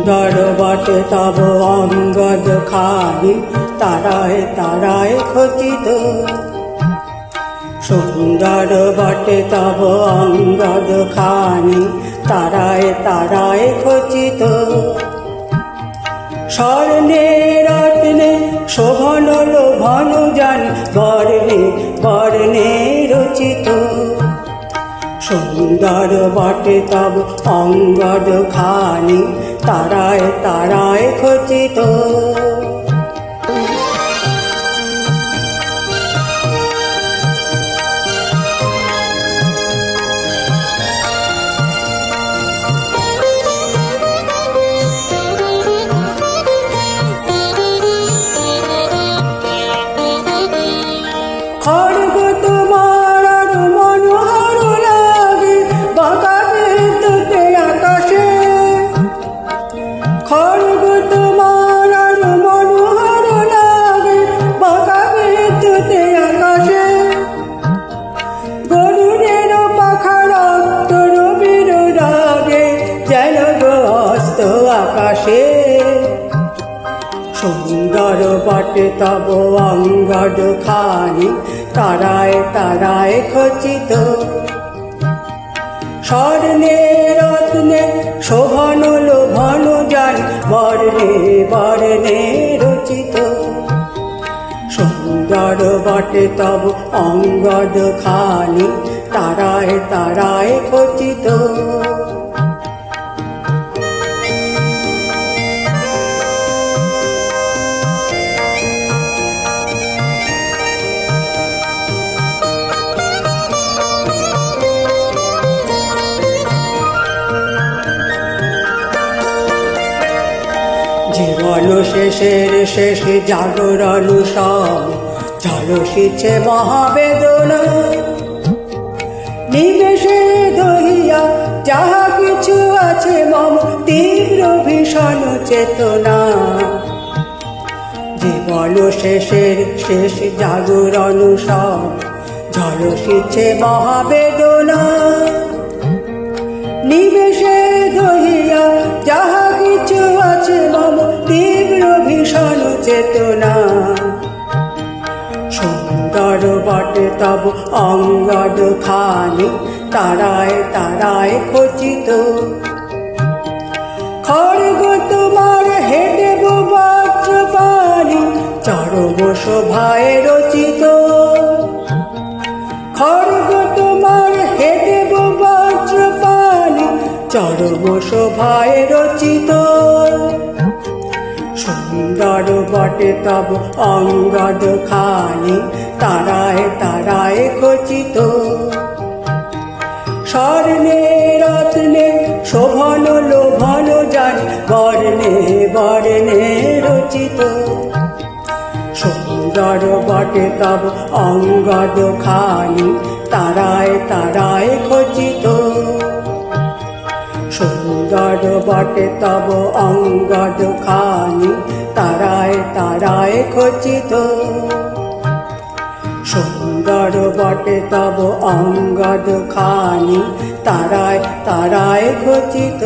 সুন্দর বটে, তব অঙ্গদ খানি তারায় তারায় খচিত। সুন্দর বটে, তব অঙ্গদ খানি তারায় তারায় খচিত। স্বর্ণে রত্নে শোভন লোভন জান, বর্ণে বর্ণে রচিত। সুন্দর বটে, তব অঙ্গদ খানি তারায় তারায় খচিত। আকাশে। সুন্দর বটে তব অঙ্গদ খানি, তারায় তারায় খচিত। স্বর্ণে, রত্নে, শোভন, লোভন যান বর্ণে বর্ণে রচিত। সুন্দর বটে তব অঙ্গদ খানি, তারায় তারায় খচিত। শেষের শেষ জাগরণ সব ঝলসিছে মহাবেদনা। নিমেষে দহিয়া যাহা কিছু আছে মম তীব্র ভীষণ চেতনা। জীবন শেষের শেষ জাগরণ সব ঝলসিছে মহাবেদনা। নিমেষে দহিয়া যাহা কিছু আছে মম ভীষণ চেতনা। সুন্দর বটে তব অঙ্গদ খানি তারায় তারায় খচিত। খড়গ তোমার পানি চরম শোভায় রচিত। খড়গ তোমার হেডে বজ্র চরম শোভায় রচিত। সুন্দর বটে তব অঙ্গদ খানি, তারায় তারায় খচিত। স্বর্ণে, রত্নে, শোভন, লোভন জান বর্ণে বর্ণে রচিত। সুন্দর বটে তব অঙ্গদ খানি, তারায় তারায় খচিত। সুন্দর বটে তব অঙ্গদ খানি তারায় খচিত। সুন্দর বটে তব অঙ্গদ খানি তারায় তারায় খচিত।